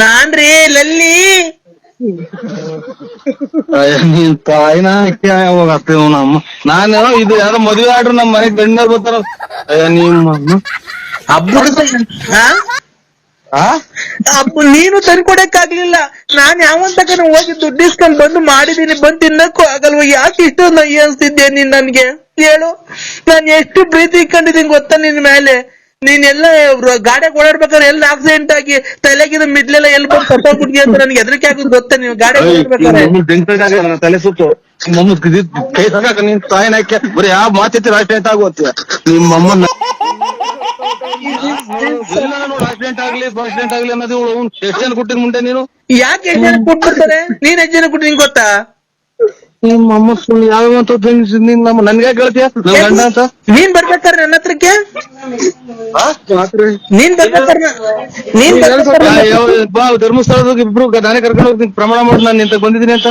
ನಾನ್ರಿ ಲಲ್ಲಿ. ಅಯ್ಯ, ನೀನ್ ತಾಯಿನ ಅಕ್ಕಿ ನಮ್ಮ ನಾನು ಇದು ಯಾರು ಮದ್ವೆ ಆಡ್ರು ನಮ್ ಮನೆಗ್ ಗಂಡ ಬರ್ತಾರ. ಅಯ್ಯ ನಿಮ್ಮ ಹಬ್ಬದ ಹಾ ಆ? ಅಪ್ಪ ನೀನು ತಂದ್ಕೊಡಕ್ಕಾಗ್ಲಿಲ್ಲ ನಾನ್ ಯಾವಂತಕನ ಹೋಗಿ ದುಡ್ಡು ಇಸ್ಕೊಂಡ್ ಬಂದು ಮಾಡಿದೀನಿ ಬಂದ್ ತಿನ್ನಕ್ಕೂ ಆಗಲ್ವ. ಯಾಕೆ ಇಷ್ಟು ನಯ್ಯ ಅನ್ಸಿದ್ದೆ ನೀನ್ ನನ್ಗೆ? ಹೇಳು. ನಾನ್ ಎಷ್ಟು ಪ್ರೀತಿ ಇಕ್ಕೊಂಡಿದೀನಿ ಗೊತ್ತಾ ನಿನ್ ಮೇಲೆ? ನೀನೆಲ್ಲ ಗಾಡಿ ಓಡಾಡ್ಬೇಕಾದ್ರೆ ಎಲ್ಲ ಆಕ್ಸಿಡೆಂಟ್ ಆಗಿ ತಲೆಗಿದ ಮಿಡ್ಲೆಲ್ಲ ಎಲ್ಲಿ ಬಂದು ಕಟ್ಟೋಗ್ಬಿಟ್ಟಿ ಅಂತ ನನ್ಗೆ ಹೆದರಿಕೆ ಆಗುದು ಗೊತ್ತಾ ನೀವು ಗಾಡಿ ಓಡಾಡ್ಬೇಕಾದ್ರೆ? ನನ್ನ ತಲೆ ಸುತ್ತು. ನಿಮ್ಮಮ್ಮ ಕೈ ಸಾಕ ನಿನ್ ತಾಯಿನ ಹಾಕ್ಯ? ಬರೀ ಯಾವ ಮಾತೈತಿ ಆಕ್ಸಿಡೆಂಟ್ ಆಗೋತ್ಯ ನಿಮ್ಮಮ್ಮ ಆಕ್ಸಿಡೆಂಟ್ ಆಗ್ಲಿ ಆಕ್ಸಿಡೆಂಟ್ ಆಗ್ಲಿ ಅನ್ನೋದು ಎಷ್ಟ್ ಜನ ಕೊಟ್ಟಿದ್ ಮುಂದೆ ನೀನು. ಯಾಕೆ ಎಷ್ಟು ಜನ ಕೊಟ್ಬಿಡ್ತಾರೆ ನೀನ್ ಎಷ್ಟು ಜನ ಕೊಟ್ಟು ನಿಂಗೆ ಗೊತ್ತಾ? ನಿಮ್ಮಮ್ಮ ಸುಳ್ಳು ಯಾವ ಅಂತ ನೀನ್ ನಮ್ಮ ನನ್ಗೆ ಕೇಳ್ತೀಯ ನನ್ ಗಂಡ ಅಂತ? ನೀನ್ ಬರ್ಬೇಕಾದ್ರೆ ನನ್ನ ಹತ್ರಕ್ಕೆ? ಆ? ರಾತ್ರಿ ನೀನ್ ಬರ್ಬೇಕಾದ್ರೆ ನ- ನೀನ್ ಯಾವ- ಬಾ ಧರ್ಮಸ್ಥಳದಾಗ ಇಬ್ರು ನಾನೇ ಕರ್ಕೊಂಡು ಹೋಗ್ತೀನಿ. ಪ್ರಮಾಣ ಮಾಡಿ ನಾನು ನಿಂತ ಬಂದಿದ್ದೀನಿ ಅಂತ.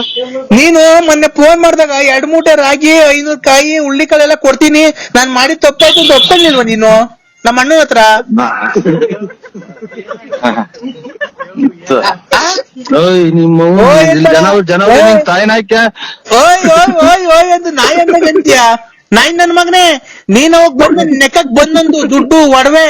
ನೀನು ಮೊನ್ನೆ ಫೋನ್ ಮಾಡಿದಾಗ ಎರಡ್ ಮೂಟೆ ರಾಗಿ ಐನೂರು ಕಾಯಿ ಉಳ್ಳಿಕಾಳೆಲ್ಲ ಕೊಡ್ತೀನಿ. ನಾನ್ ಮಾಡಿ ತಪ್ಪಾಯ್ತು ಅಂತ ಒಪ್ಕೊಂಡಿಲ್ವಾ ನೀನು? ನಮ್ಮ ಅಣ್ಣನ ಹತ್ರ ಓಯ್ ನಿಮ್ಮ ಓಯ್ ಎಂತ? ಓಯ್. ನಿನ್ ತಾಯಿನ ಹಾಕ್ಯ ಓಯ್ ಓಯ್ ಓಯ್ ಓಯ್ ಅಂತ ನಾಯಿ ಅಂದಾಗ ಅಂತೀಯ ನಾಯಿ ನನ್ ಮಗನೇ ನೀನ್ ಅವಾಗ ಬಂದ ನೆಕ್ಕಕ್ ಬಂದೊಂದು ದುಡ್ಡು ಒಡವೆ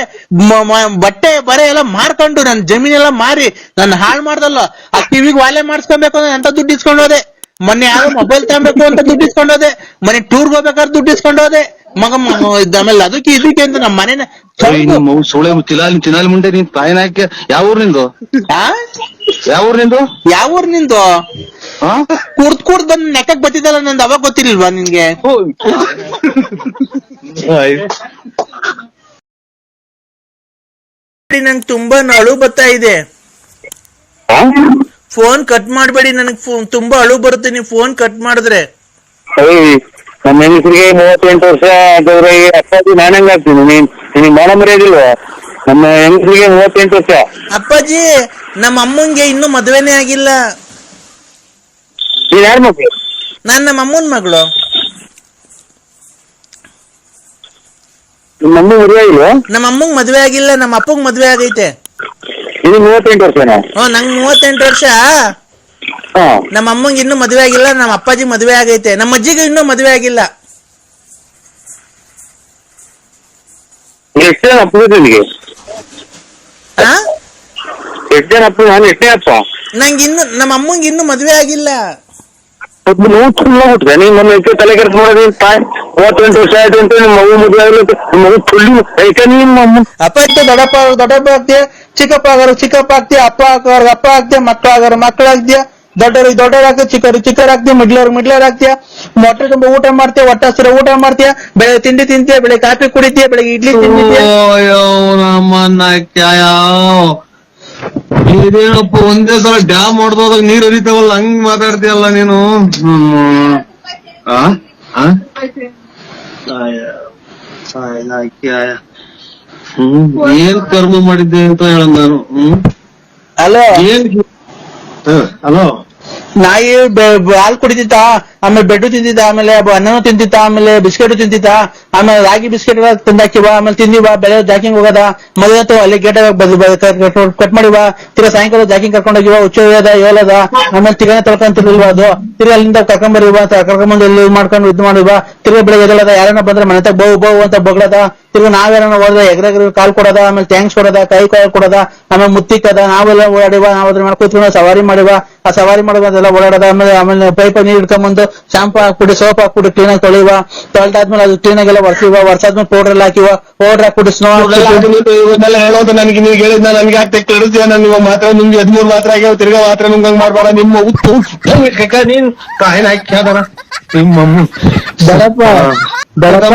ಬಟ್ಟೆ ಬರೆ ಎಲ್ಲ ಮಾರ್ಕೊಂಡು ನನ್ ಜಮೀನೆಲ್ಲ ಮಾರಿ ನನ್ ಹಾಳ್ ಮಾಡ್ದಲ್ಲ ಆ ಟಿವಿಗೆ ವಾಲೆ ಮಾಡಿಸ್ಕೊಬೇಕು ಅಂದ್ರೆ ಅಂತ ದುಡ್ಡು ಇಸ್ಕೊಂಡೋದೆ ಮೊನ್ನೆ ಯಾರೋ ಮೊಬೈಲ್ ತಗೊಬೇಕು ಅಂತ ದುಡ್ಡು ಇಸ್ಕೊಂಡೋದೆ ಮೊನ್ನೆ ಟೂರ್ಗೆ ಹೋಗ್ಬೇಕಾದ್ರೆ ದುಡ್ಡು ಇಸ್ಕೊಂಡು ಹೋದೆ ಮಗ ಮ- ಇದ್ ಆಮೇಲೆ ಅದಕ್ಕೆ ಇದಕ್ಕೆ ಅಂತ ನಮ್ಮ ಮನೇನ ನಿಮ್ಮ ಸುಳೆ ತಿಲಾಲಿ ತಿನಾಲಿ ಮುಂಡೆ ನಿನ್ ತಾಯಿನ ಯಾವ ಊರ್ ನಿಂದು? ಯಾವ ಊರ್ ನಿಂದು? ಯಾವ ಊರ್ ನಿಂದು? ಹಾ ಕುಡ್ದ್ ಕುಡ್ದ್ ಬಂದ್ ನೆಕ್ಕಕ್ ಬತ್ತಿದ್ದಲ್ಲ ನಂದು ಅವಾಗ ಗೊತ್ತಿರ್ಲಿಲ್ವಾ ನಿನ್ಗೆ? ನಂಗೆ ತುಂಬಾ ಅಳು ಬರ್ತಾ ಇದೆ. ಫೋನ್ ಕಟ್ ಮಾಡಬೇಡಿ ನನಗ್ ತುಂಬಾ ಅಳು ಬರುತ್ತೆ ನೀವು ಫೋನ್ ಕಟ್ ಮಾಡಿದ್ರೆ. ನಮ್ಮ ಹೆಂಗಸರಿಗೆ ಮೂವತ್ತೆಂಟು ವರ್ಷ ಆದವ್ರೆ ಅಪ್ಪಾಜಿ ನಾನು ಹೆಂಗ್ ಆಗ್ತೀನಿ? ನೀನ್ ನಿನಗೆ ಮಾನ ಮರ್ಯಾದಿಲ್ವಾ? ನಮ್ಮ ಹೆಂಗಸರಿಗೆ ಮೂವತ್ತೆಂಟು ವರ್ಷ. ಅಪ್ಪಾಜಿ ನಮ್ಮ ಅಮ್ಮಂಗೆ ಇನ್ನೂ ಮದ್ವೆನೆ ಆಗಿಲ್ಲ. ನೀನ್ ಯಾರ ನಾನ್ ನಮ್ಮ ಅಮ್ಮನ್ ಮಗಳು. ನಿಮ್ಮ ಮಮ್ಮಿ ಮದುವೆ ಆಗಿಲ್ವಾ? ನಮ್ಮ ಅಮ್ಮಂಗ್ ಮದ್ವೆ ಆಗಿಲ್ಲ ನಮ್ಮ ಅಪ್ಪಂಗ್ ಮದ್ವೆ ಆಗೈತೆ. ಇದು ಮೂವತ್ತೆಂಟು ವರ್ಷನಾ? ಹ್ಞೂ ನಂಗ್ ಮೂವತ್ತೆಂಟು ವರ್ಷ. ನಮ್ಮ ಅಮ್ಮಂಗ್ ಇನ್ನೂ ಮದುವೆ ಆಗಿಲ್ಲ ನಮ್ಮ ಅಪ್ಪಾಜಿ ಮದುವೆ ಆಗೈತೆ. ನಮ್ಮ ಅಜ್ಜಿಗೆ ಇನ್ನೂ ಮದುವೆ ಆಗಿಲ್ಲ. ಎಷ್ಟು ಜನ ಅಪ್ಪ ನಿನಗೆ ಆ? ಎಷ್ಟು ಜನ ಅಪ್ಪ ನಾನು ಎಷ್ಟೇ ಅಪ್ಪ? ನಂಗೆ ಇನ್ನು ನಮ್ಮ ಅಮ್ಮಂಗ್ ಇನ್ನೂ ಮದ್ವೆ ಆಗಿಲ್ಲ. ಒಬ್ಬ ನೋವು ತುಂಬ ಹುಟ್ಟಿದೆ ನೀನ್ ನಮ್ಮ ಹೆಚ್ಚು ತಲೆ ಕೆಲ್ಸ ಮಾಡೋದು ತಾಯಿ ಮೂವತ್ತೆಂಟು ವರ್ಷ ಆಯ್ತು ಅಂತ ನಿಮ್ಮ ಮಗು ಮದುವೆ ಆಗಲಿ ನಿಮ್ಮ ಮಗು ಸುಳ್ಳು ಯಾಕೆ ನಿಮ್ಮ ಅಮ್ಮ ಅಪ್ಪ ಇತ್ತು ದೊಡ್ಡಪ್ಪ ದೊಡ್ಡಪ್ಪ ಆಗ್ತೀಯ ಚಿಕ್ಕಪ್ಪ ಆಗೋರು ಚಿಕ್ಕಪ್ಪ ಆಗ್ತೀಯ ಅಪ್ಪ ಆಗೋರು ಅಪ್ಪ ಆಗ್ತೀಯ ಮಕ್ಕಳು ಆಗೋರು ಮಕ್ಕಳು ಆಗ್ತೀಯ? ದೊಡ್ಡವ್ರಿಗೆ ದೊಡ್ಡವ್ರು ಆಗ್ತೀಯ ಚಿಕ್ಕವ್ರು ಚಿಕ್ಕವ್ರು ಆಗ್ತೀಯ ಮಿಡ್ಲವ್ರು ಮಿಡ್ಲವ್ರು ಆಗ್ತೀಯ ಮೊಟ್ಟೆ ತುಂಬ ಊಟ ಮಾಡ್ತೀಯ ಹೊಟ್ಟೆ ಹಸಿರ ಊಟ ಮಾಡ್ತೀಯ. ಬೆಳಗ್ಗೆ ತಿಂಡಿ ತಿಂತೀಯ ಬೆಳಗ್ಗೆ ಕಾಫಿ ಕುಡಿತೀಯ ಬೆಳಗ್ಗೆ ಇಡ್ಲಿ ಇದೇನಪ್ಪ ಒಂದೇ ಸಲ ಡ್ಯಾಮ್ ಹೊಡೆದೋದಾಗ ನೀರ್ ಹರಿತಾವಲ್ಲ ಹಂಗ್ ಮಾತಾಡ್ತೀಯಲ್ಲ ನೀನು? ಏನ್ ಕರ್ಮ ಮಾಡಿದ್ದೆ ಅಂತ ಹೇಳ ನಾನು? ಹ್ಮ್? ಅಲೋ ಏನ್ ಹಲೋ ನಾಯಿ ಹಾಲು ಕುಡಿತಿತ್ತ ಆಮೇಲೆ ಬೆಡ್ಡು ತಿಂದಿದ್ದ ಆಮೇಲೆ ಅನ್ನನು ತಿಂತಿತ್ತ ಆಮೇಲೆ ಬಿಸ್ಕೆಟ್ ತಿಂತಿತ್ತ ಆಮೇಲೆ ರಾಗಿ ಬಿಸ್ಕೆಟ್ ತಿಂದಾಕಿವ, ಆಮೇಲೆ ತಿಂದಿವ, ಬೆಳೆ ಜಾಕಿಂಗ್ ಹೋಗದ, ಮದುವೆ ಅಥವಾ ಅಲ್ಲಿ ಗೇಟ್ ಕಟ್ ಮಾಡಿವ, ತಿರ್ಗಾ ಸಾಯಂಕಾಲ ಜಾಕಿಂಗ್ ಕರ್ಕೊಂಡು ಹೋಗಿವ, ಹುಚ್ಚ ಏಳದ ಆಮೇಲೆ ತಿರ್ಗ ತಳ್ಕೊಂತಿರ್ಲಿಲ್ವ ಅದು. ತಿರ್ಗಿ ಅಲ್ಲಿಂದ ಕರ್ಕೊಂಡ್ ಬರೀವ ಕರ್ಕೊಂಡ್ ಇಲ್ಲಿ ಮಾಡ್ಕೊಂಡು ಇದು ಮಾಡಿವ, ತಿರ್ಗ ಬೆಳಗ್ಗೆ ಎದಳದ ಯಾರನ್ನ ಬಂದ್ರೆ ಮನೆ ತಗ ಬಹು ಬಹು ಅಂತ ಬಗ್ಳದ, ತಿರ್ಗ ನಾವೇನ ಹೋದ್ರೆ ಎಗ್ರೆಗ್ರ ಕಾಲ್ ಕೊಡದ, ಆಮೇಲೆ ಥ್ಯಾಂಕ್ಸ್ ಕೊಡದ, ಕೈ ಕಾಲ್ ಕೊಡದ, ಆಮೇಲೆ ಮುತ್ತಿಕ್ಕದ, ನಾವೆಲ್ಲ ಓಡಾಡಿವ, ನಾವ್ ಅದ್ರ ಮೇಲೆ ಕೂತ್ಕೊಂಡು ಸವಾರಿ ಮಾಡಿವ, ಆ ಸವಾರಿ ಮಾಡುವ ಅದೆಲ್ಲ ಓಡಾಡದ ಆಮೇಲೆ ಆಮೇಲೆ ಪೈಪ್ ನೀರ್ ಹಿಡ್ಕೊಂಬಂದು ಶಾಂಪು ಹಾಕ್ಬಿಟ್ಟು ಸೋಪ್ ಹಾಕ್ಬಿಟ್ಟು ಕ್ಲೀನ್ ಆಗಿ ತೊಳಿವ ತೊಳೆದಾದ್ಮೇಲೆ ಅದು ಕ್ಲೀನ್ ಆಗೆಲ್ಲ ಒರ್ಸಿವ ಒರ್ಸಾದ್ಮೇಲೆ ಪೌಡರ್ ಎಲ್ಲ ಹಾಕಿವ. ಪೌಡರ್ ಹಾಕ್ಬಿಟ್ಟು ಸ್ನೋ ಇವನ್ನೆಲ್ಲ ಹೇಳೋದು ನನಗೆ ನೀವು ಹೇಳಿದ್ನ ನನ್ಗೆ ಯಾಕೆ ಕೆಡಿಸ್ತೀಯ ನಾನು ಇವಾಗ ಮಾತ್ರ ನಿಮ್ಗೆ ಹದಿಮೂರು ಮಾತ್ರ ಆಗ್ಯಾವ ತಿರ್ಗಾ ಮಾತ್ರ ನುಂಗಂಗ್ ಮಾಡ್ಬೇಡ ನಿಮ್ಮ ಉತ್ತು ಕಕ್ಕ ನೀನ್ ಕಾಯಿನ ಹಾಕ್ಯಾದಾರ ನಿಮ್ಮ ದಡಪ್ಪ ದಡಪ್ಪ.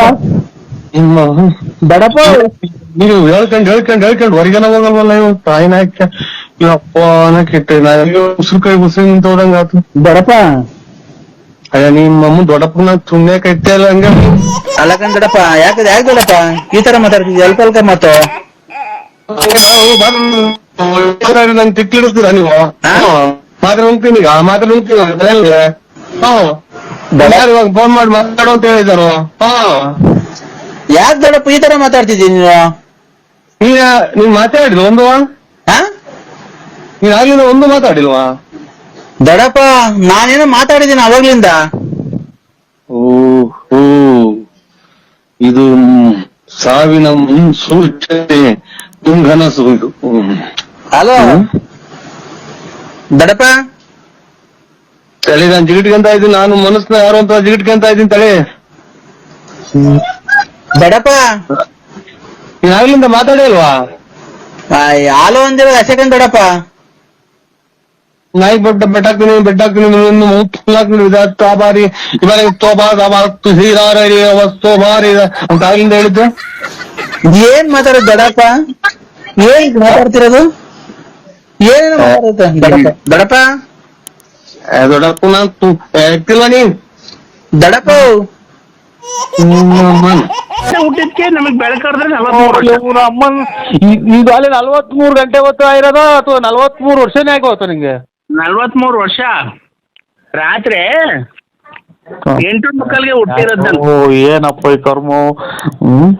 ನಿಮ್ಮ ದಡಪ್ಪ. ನೀವು ಹೇಳ್ಕೊಂಡ್ ಹೇಳ್ಕೊಂಡ್ ಹೇಳ್ಕೊಂಡು ಹೊರಗೆಲ್ಲ ಹೋಗಲ್ವಲ್ಲ ಇವ್ ತಾಯಿನ ಹಾಕ್ಯ ಇವಪ್ಪನ ಕೆಟ್ಟ ನನಗೆ ಉಸಿರು ಕೈ ಉಸಿರು ನಿಂತ ಹೋದಂಗ ಆತು. ಬರಪ್ಪ. ಅಯ್ಯ ನಿಮ್ಮ ಅಮ್ಮ ದೊಡ್ಡಪ್ಪನ ಸುಮ್ನೆ ಕಟ್ಟೆ ಅಲ್ಲ ಹಂಗ. ಅಲ್ಲಕಂದ್ ದೊಡ್ಡಪ್ಪ ಯಾಕೆ ಯಾಕೆ ದೊಡ್ಡಪ್ಪ? ಈ ತರ ಮಾತಾಡ್ತಿದ್ಯ? ಅಲ್ಪ ಅಲ್ಪ ಮಾತು. ನಂಗೆ ತಿಕ್ಕಿಡಿಸ್ತೀರಾ ನೀವು? ಮಾತ್ರ ಈಗ ಮಾತ್ರ ಹ್ಮ್ ಯಾರು ಇವಾಗ ಫೋನ್ ಮಾಡಿ ಮಾತಾಡು ಅಂತ ಹೇಳಿದಾರು ಹಾ. ಯಾಕೆ ದೊಡ್ಡಪ್ಪ ಈ ತರ ಮಾತಾಡ್ತಿದ್ದೀನಿ ನೀನು? ನೀವ್ ನೀನ್ ಮಾತಾಡಿದ ಒಂದು ಹಾ? ನೀನ್ ಆಗ್ಲಿಂದ ಒಂದು ಮಾತಾಡಿಲ್ವಾ? ದಡಪ್ಪ ನಾನೇನೋ ಮಾತಾಡಿದ್ದೀನಿ ಅವಾಗ್ಲಿಂದ. ಓ ಇದು ಸಾವಿನ ಮುನ್ಸೂಚನೆ ತುಂಗನ ಇದು ಅಲೋ ಹಲೋ. ತಳಿ ದಡಪ್ಪ ತಲೆ ನಾನು ಜಿಗಿಟ್ಕೊಂತ ಇದ್ದೀನಿ. ನಾನು ಮನಸ್ನ ಯಾರು ಅಂತ ಜಿಗಿಟ್ಕೊಂತ ಇದ್ದೀನಿ ತಲೆ. ದಡಪ್ಪ ನೀನ್ ಆಗ್ಲಿಂದ ಮಾತಾಡೇ ಅಲ್ವಾ ಹಲೋ ಒಂದಿರೋ ಸೆಕೆಂಡ್ ದಡಪ್ಪ ನಾಯಿ ಬೆಟ್ಟ ಬೆಟ್ಟಾಕ್ತೀನಿ ಬೆಟ್ಟಾಕ್ತೀನಿ ನೀನು ಮುಟ್ಲಾಕ್ತೀನಿ ತೋ ತೋಬಾರಿ ಇವಾಗ ತೋಬಾ ತೋಬಾರತ್ತು ಹೀರಾರಿ ತೋಬಾರಿ ಅಂತ ಆಗ್ಲಿಂದ ಹೇಳಿದ್ದು ಏನ್ ಮಾತಾಡೋದು ದಡಪ್ಪ? ಏನ್ ಇದ್ ಮಾತಾಡ್ತಿರೋದು? ಏನೇನು ಮಾತಾಡುತ್ತೆ? ದಡಪ್ಪ. ದಡಪ್ಪ? ನಾನು ಹೇಳ್ತಿಲ್ವ ನೀ ದಡಪ್ಪ ಹುಟ್ಟಿದ್ಕೆ ನಮಗ್ ಇವ್ರ ಅಮ್ಮನ್ ಇದು ಅಲ್ಲಿ ನಲ್ವತ್ಮೂರು ಗಂಟೆ ಹೊತ್ತು ಆಗಿರೋದ ಅಥವಾ ನಲ್ವತ್ಮೂರು ವರ್ಷನೇ ಆಗೋತ ನಿಂಗೆ? ನಲ್ವತ್ಮೂರು ವರ್ಷ. ರಾತ್ರಿ ಎಂಟು ಮಕ್ಕಳಿಗೆ ಹುಟ್ಟಿರೋದ್ ನಾನು ಓ ಏನಪ್ಪ ಈ ಕರ್ಮ? ಹ್ಮ್?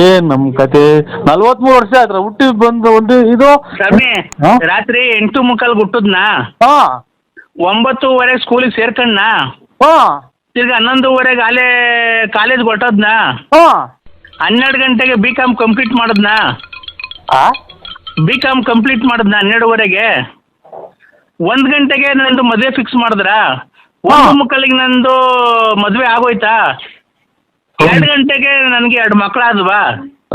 ಏನ್ ನಮ್ ಕತೆ? ನಲ್ವತ್ಮೂರು ವರ್ಷ ಆದ್ರೆ? ಹುಟ್ಟಿ ಬಂದು ಒಂದು ಇದು? ಸ್ವಾಮಿ ಹಾ? ರಾತ್ರಿ ಎಂಟು ಮುಕ್ಕಲ್ಗೆ ಹುಟ್ಟದ್ನ? ಹಾ. ಒಂಬತ್ತುವರೆ ಸ್ಕೂಲಿಗೆ ಸೇರ್ಕಣ್ಣ ಹಾ. ತಿರ್ಗಿ ಹನ್ನೊಂದುವರೆಗೆ ಅಲ್ಲೇ ಕಾಲೇಜ್ ಹೊಟ್ಟದ್ನ ಹಾ. ಹನ್ನೆರಡು ಗಂಟೆಗೆ ಬಿ ಕಾಮ್ ಕಂಪ್ಲೀಟ್ ಮಾಡದ್ನಾ? ಆ? ಬಿ ಕಾಮ್ ಕಂಪ್ಲೀಟ್ ಮಾಡದ್ನ ಹನ್ನೆರಡುವರೆಗೆ? ಒಂದ್ ಗಂಟೆಗೆ ನಂದು ಮದ್ವೆ ಫಿಕ್ಸ್ ಮಾಡಿದ್ರ? ಒಂದು ಮಕ್ಕಳಿಗೆ ನಂದು ಮದ್ವೆ ಆಗೋಯ್ತಾ? ಎರಡ್ ಗಂಟೆಗೆ ನನಗೆ ಎರಡು ಮಕ್ಕಳಾದ್ವಾ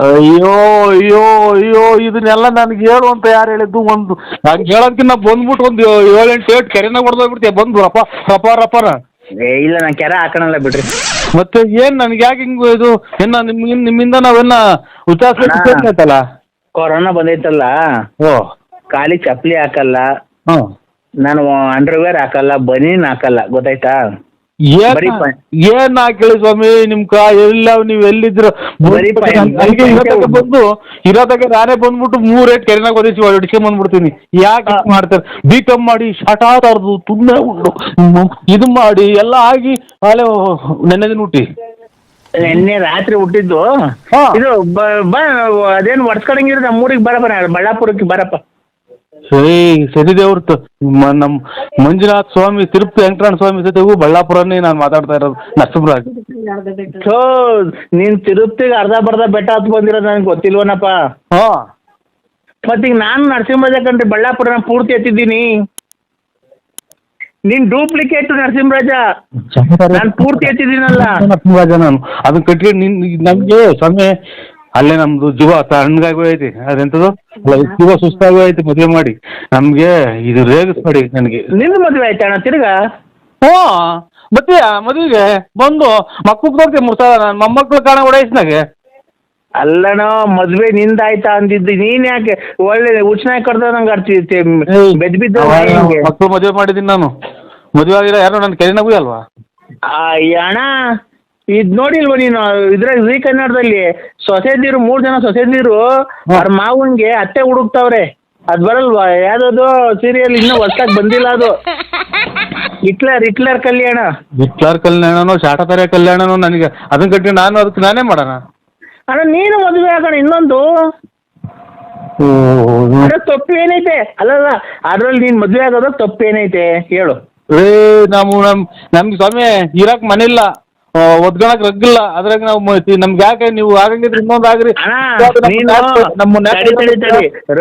ಅಯ್ಯೋ ಅಯ್ಯೋ ಅಯ್ಯೋ ಇದನ್ನೆಲ್ಲ ನನ್ಗೆ ಹೇಳು ಅಂತ ಯಾರು ಹೇಳಿದ್ದು? ಒಂದು ನಂಗೆ ಹೇಳೋದಕ್ಕಿಂತ ಬಂದ್ಬಿಟ್ಟು ಒಂದು ಏಳೆಂಟು ಏಟ್ ಕೆರೆನ ಹೊಡೆದೋಗ್ಬಿಡ್ತೀಯ? ಬಂದು ರಪ ರಪ್ಪ ರಪನ ಏ ಇಲ್ಲ ನಾನು ಕೆರೆ ಹಾಕೋಣಲ್ಲ ಬಿಡ್ರಿ. ಮತ್ತೆ ಏನ್ ನನ್ಗೆ ಯಾಕೆ ಹಿಂಗ್ ಇದು? ಏನ ನಿಮ್ ನಿಮ್ಮಿಂದ ನಾವೆಲ್ಲ ಉತ್ಸಾಹ ಕೊರೋನಾ ಬಂದೈತಲ್ಲ? ಓ. ಖಾಲಿ ಚಪ್ಪಲಿ ಹಾಕಲ್ಲ? ಹಾ. ನಾನು ಅಂಡರ್ವೇರ್ ಹಾಕಲ್ಲ ಬನೀನ್ ಹಾಕಲ್ಲ ಗೊತ್ತಾಯ್ತಾ? ಏನ್ ಬರೀ ಪ- ಏನ್ ಹಾಕಿಳಿ ಸ್ವಾಮಿ ನಿಮ್ ಕಾ ಎಲ್ಲ ನೀವ್ ಎಲ್ಲಿದ್ರು? ಬರೀ ಪ- ನನಗೆ ಇರೋದಕ್ಕೆ ಬಂದು ಇರೋದಕ್ಕೆ ನಾನೇ ಬಂದ್ಬಿಟ್ಟು ಮೂರ್ ರೇಟ್ ಕೆರೆನಾಗ ಒದಿಸಿ ಹೊಡಿಸ್ಕೊಂಡ್ ಬಂದ್ಬಿಡ್ತೀನಿ. ಯಾಕೆ ಮಾಡ್ತಾರೆ? ಬಿ ಕಮ್ ಮಾಡಿ ಶಟ ಅವ್ರದ್ದು ತುಂಬಾ ಉಂಡು ಇದು ಮಾಡಿ ಎಲ್ಲ ಆಗಿ ಅಲ್ಲೇ ನೆನ್ನೆ ದಿನ ಹುಟ್ಟಿ. ನಿನ್ನೆ ರಾತ್ರಿ ಹುಟ್ಟಿದ್ದು. ಹಾ. ಇದು ಬ- ಬಾ ಅದೇನು ಒಡ್ಸ್ಕೊಳಂಗಿದ್ರೆ ನಮ್ಮ ಊರಿಗೆ ಬರಪ್ಪ ಬಳ್ಳಾಪುರಕ್ಕೆ ಬರಪ್ಪ. ಸರಿ ಸರಿದೇವ್ರತ್ತು ನಮ್ ಮಂಜುನಾಥ್ ಸ್ವಾಮಿ ತಿರುಪತಿ ವೆಂಕಟರಾಮ ಸ್ವಾಮಿ ಜೊತೆಗೂ ಬಳ್ಳಾಪುರನೇ ನಾನು ಮಾತಾಡ್ತಾ ಇರೋದು. ನರಸಿಂಹರಾಜ್ ಸೊ ನೀನ್ ತಿರುಪ್ತಿಗೆ ಅರ್ಧ ಬರ್ಧ ಬೆಟ್ಟ ಹತ್ ಬಂದಿರೋದು ನನಗೆ ಗೊತ್ತಿಲ್ವನಪ್ಪ. ಹಾ. ಮತ್ತೀಗ ನಾನು ನರಸಿಂಹರಾಜ ಕಂಡ್ರೆ ಬಳ್ಳಾಪುರನ ಪೂರ್ತಿ ಎತ್ತಿದ್ದೀನಿ. ನೀನ್ ಡೂಪ್ಲಿಕೇಟ್ ನರಸಿಂಹರಾಜ. ನಾನು ಪೂರ್ತಿ ಎತ್ತಿದ್ದೀನಲ್ಲ. ನರಸಿಂಹರಾಜ ನಾನು. ಅದನ್ನ ಕಟ್ಟಿ ನಿನ್ ನಮ್ಗೆ ಸ್ವಾಮಿ ಅಲ್ಲೇ ನಮ್ದು ಜೀವ ತಣ್ಣಗಾಗೂ ಐತಿ. ಅದೆಂತದು? ಅಲ್ಲ, ಜೀವ ಸುಸ್ತಾಗೂ ಐತಿ ಮದುವೆ ಮಾಡಿ. ನಮ್ಗೆ ಇದು ರೇಗಿಸ್ಬೇಡಿ ನನಗೆ. ನಿನ್ನ ಮದುವೆ ಆಯ್ತಾ ಅಣ್ಣ ತಿರ್ಗಾ? ಹ್ಞೂ. ಮತ್ತೆ ಮದುವೆಗೆ ಬಂದು ಮಕ್ಕಳು ತೋರ್ತಿ ಸಾವಿರ ನನ್ನ ಮೊಮ್ಮಕ್ಳು ಕಾಣ ಓಡಾಯಿಸ್ನಾಗೆ ಅಲ್ಲಣ್ಣ ಮದ್ವೆ ನಿಂದಾಯ್ತಾ ಅಂದಿದ್ದು ನೀನ್ ಯಾಕೆ ಒಳ್ಳೆ ಉಚ್ಚನಾಗಿ ಕಡ್ದ ನಂಗೆ ಆಡ್ತಿದ್ದೆ ಬೆದ್ ಬಿದ್ದ ಮಕ್ಕಳು ಮದುವೆ ಮಾಡಿದ್ದೀನಿ ನಾನು. ಮದುವೆ ಆಗಿಲ್ಲ ಯಾರು ನನ್ನ ಕೆರೆನಾಗೂ ಅಲ್ವಾ? ಅಣ್ಣ ಇದ್ ನೋಡಿಲ್ವ ನೀನು ಇದ್ರಾಗ ಜೀ ಕನ್ನಡದಲ್ಲಿ ಸೊಸೆದಿರು ಮೂರ್ ಜನ ಸೊಸೆದಿರು ಅವ್ರ ಮಾವನ್ಗೆ ಅತ್ತೆ ಹುಡುಕ್ತಾವ್ರೆ. ಅದ್ ಬರಲ್ವಾ? ಯಾವ್ದದು ಸೀರಿಯಲ್ ಇನ್ನೂ ಹೊಸ್ದಾಗ ಬಂದಿಲ್ಲ ಅದು. Hitler Hitler Kalyana. ಹಿಟ್ಲರ್ ಕಲ್ಯಾಣನೋ ಶಾಟತಾರೆ ಕಲ್ಯಾಣನೋ ನನಗೆ ಅದನ್ನ ಕಟ್ಟಿ ನಾನು ಅದಕ್ಕೆ ನಾನೇ ಮಾಡೋಣ? ಅಣ್ಣ ನೀನು ಮದುವೆ ಆಗೋಣ ಇನ್ನೊಂದು. ಅದ್ರ ತಪ್ಪು ಏನೈತೆ? ಅಲ್ಲಲ್ಲ ಅದ್ರಲ್ಲಿ ನೀನ್ ಮದ್ವೆ ಆಗೋದ್ರ ತಪ್ಪು ಏನೈತೆ? ಹೇಳು. ಏ ನಾವು ನಮ್ ನಮ್ಗೆ ಸ್ವಾಮಿ ಇರಕ್ ಮನೆ ಇಲ್ಲ ಒದ್ಕೊಳಕ್ ರಗ್ಗಿಲ್ಲ. ಅದ್ರಾಗ ನಾವು ನಮ್ಗೆ ಯಾಕೆ ನೀವು ಆಗಂಗಿದ್ರೆ ಇನ್ನೊಂದು ಆಗ್ರಿ. ನಮ್ಮ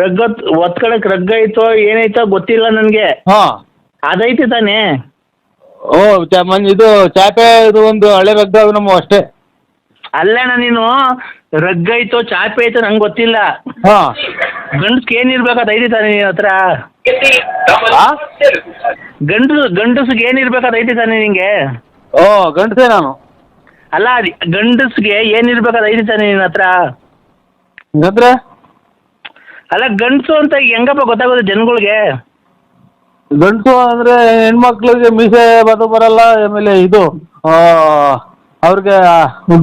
ರಗ್ಗ ಒತ್ಕಳಕ್ ರಗ್ಗ ಐತೋ ಏನೈತೋ ಗೊತ್ತಿಲ್ಲ ನನ್ಗೆ. ಹಾ. ಅದೈತಿ ತಾನೇ. ಓ ಇದು ಚಾಪೆ ಇದು ಒಂದು ಹಳೆ ರಗ್ಗ ಅದು ನಮ್ಮ ಅಷ್ಟೇ. ಅಲ್ಲಣ್ಣ ನೀನು ರಗ್ ಐತೋ ಚಾಪೆ ಐತೋ ನಂಗೆ ಗೊತ್ತಿಲ್ಲ. ಹಾ. ಗಂಡಸ್ಗೆ ಏನಿರ್ಬೇಕು ಅದು ಐತಿ ತಾನೇ ನಿನ್ನ ಹತ್ರ? ಗಂಡಸ್ ಗಂಡು ಗಂಡಸ್ಗೆ ಏನಿರ್ಬೇಕು ಅದು ಐತಿ ತಾನೇ ನಿಂಗೆ? ಓ ಗಂಡಸೇ ನಾನು. ಅಲ್ಲ ಗಂಡಸಿಗೆ ಗಂಡಸ್ಗೆ ಏನಿರ್ಬೇಕು ಅದು ಐತಿ ತಾನೇ ನಿನ್ನ ಹತ್ರ? ಹಂಗಂದ್ರೆ ಅಲ್ಲ ಗಂಡಸು ಅಂತ ಹೆಂಗಪ್ಪ ಗೊತ್ತಾಗೋದು ಜನಗಳಿಗೆ? ಗಂಡಸು ಅಂದ್ರೆ ಹೆಣ್ಮಕ್ಳಿಗೆ ಮೀಸೆ ಬದು ಬರಲ್ಲ ಆಮೇಲೆ ಇದು ಆ, ಅವ್ರಿಗೆ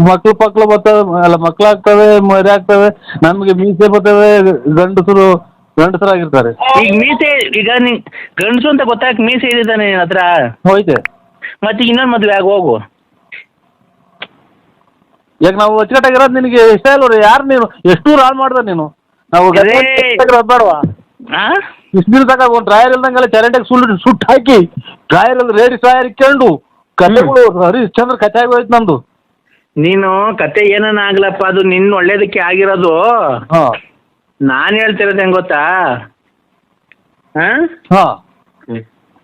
ಮಕ್ಳು ಪಕ್ಳು ಬರ್ತವೆ ಅಲ್ಲ ಮಕ್ಳಾಗ್ತವೆ ಮರಿ ಆಗ್ತವೆ ನಮಗೆ ಮೀಸೆ ಬರ್ತವೆ ಗಂಡಸರು ಗಂಡಸರಾಗಿರ್ತಾರೆ. ಈಗ ಮೀಸೆ ಈಗ ನೀ ಗಂಡಸು ಅಂತ ಗೊತ್ತಾಗ ಮೀಸೆ ಇದ್ದಾನೆ ತಾನೇ ನಿನ್ನ ಹತ್ರ? ಹೋಯ್ತೆ. ಮತ್ತೆ ಇನ್ನೊಂದು ಮದುವೆ ಆಗಿ ಹೋಗು. ಈಗ ನಾವು ಅಚ್ಚುಕಟ್ಟಾಗಿರೋದು ನಿನಗೆ ಇಷ್ಟ ಇಲ್ಲ ಯಾರು ನೀನು? ಎಷ್ಟು ಹಾಳು ಮಾಡ್ದೆ ನೀನು. ನಾವು ಅದೇ. ಬೇಡವಾ ಆ? ಇಷ್ಟು ದಿನ ತನಕ ಒಂದು ಡ್ರಾಯರ್ ಇಲ್ದಂಗೆಲ್ಲ ಚರಂಡಿಗೆ ಸುಳ್ಳು ಸುಟ್ಟು ಹಾಕಿ ಡ್ರಾಯರ್ ಅಲ್ಲಿ ರೇಡಿ ಡ್ರಾಯರ್ ಇಕ್ಕೊಂಡು ಕಥೆಗಳು ಹರಿಶ್ಚಂದ್ರ ಕಥೆ ಆಗೋಯ್ತು ನಂದು. ನೀನು ಕತೆ ಏನನ್ನ ಆಗ್ಲಪ್ಪ ಅದು ನಿನ್ನ ಒಳ್ಳೇದಕ್ಕೆ ಆಗಿರೋದು. ಹಾ. ನಾನು ಹೇಳ್ತಿರೋದು ಹೆಂಗ್ ಗೊತ್ತಾ? ಹಾಂ ಹಾ.